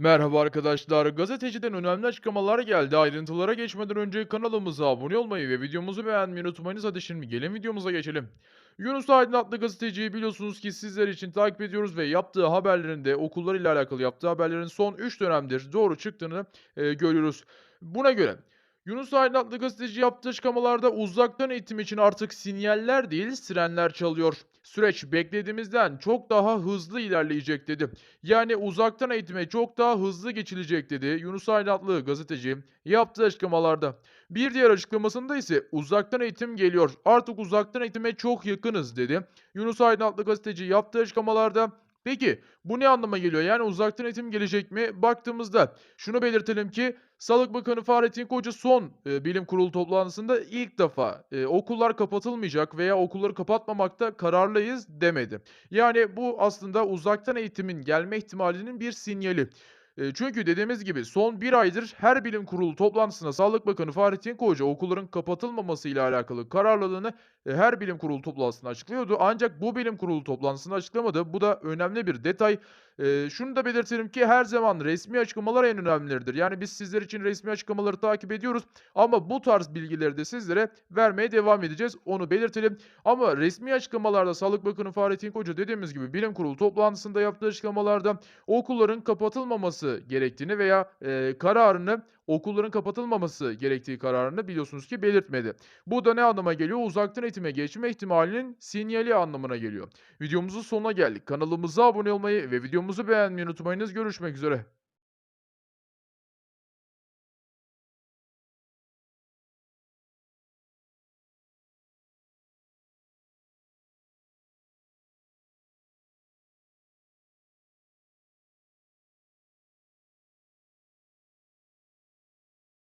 Merhaba arkadaşlar. Gazeteciden önemli açıklamalar geldi. Ayrıntılara geçmeden önce kanalımıza abone olmayı ve videomuzu beğenmeyi unutmayınız. Hadi şimdi gelin videomuza geçelim. Yunus Aydın adlı gazeteciyi biliyorsunuz ki sizler için takip ediyoruz ve yaptığı haberlerinde okullarıyla alakalı yaptığı haberlerin son 3 dönemdir doğru çıktığını e, görüyoruz. Buna göre Yunus Aydın adlı gazeteci yaptığı açıklamalarda uzaktan eğitim için artık sinyaller değil sirenler çalıyor. Süreç beklediğimizden çok daha hızlı ilerleyecek dedi. Yani uzaktan eğitime çok daha hızlı geçilecek dedi Yunus Aydın adlı gazeteci yaptığı açıklamalarda. Bir diğer açıklamasında ise uzaktan eğitim geliyor. Artık uzaktan eğitime çok yakınız dedi. Yunus Aydın adlı gazeteci yaptığı açıklamalarda Peki bu ne anlama geliyor? Yani uzaktan eğitim gelecek mi? Baktığımızda şunu belirtelim ki Sağlık Bakanı Fahrettin Koca son e, bilim kurulu toplantısında ilk defa e, okullar kapatılmayacak veya okulları kapatmamakta kararlıyız demedi. Yani bu aslında uzaktan eğitimin gelme ihtimalinin bir sinyali. Eee, çünkü dediğimiz gibi son bir aydır her bilim kurulu toplantısında Sağlık Bakanı Fahrettin Koca okulların kapatılmaması ile alakalı kararlılığını eee, her bilim kurulu toplantısında açıklıyordu. Ancak bu bilim kurulu toplantısında açıklamadı. Bu da önemli bir detay. Eee, şunu da belirtelim ki her zaman resmi açıklamalar en önemlileridir. Yani biz sizler için resmi açıklamaları takip ediyoruz ama bu tarz bilgileri de sizlere vermeye devam edeceğiz. Onu belirtelim. Ama resmi açıklamalarda Sağlık Bakanı Fahrettin Koca dediğimiz gibi bilim kurulu toplantısında yaptığı açıklamalarda okulların kapatılmaması gerektiğini veya, eee, kararını okulların kapatılmaması gerektiği kararını biliyorsunuz ki belirtmedi. Bu da ne anlama geliyor? Uzaktan eğitime geçme ihtimalinin sinyali anlamına geliyor. Videomuzun sonuna geldik. Kanalımıza abone olmayı ve videomuzu beğenmeyi unutmayınız. Görüşmek üzere.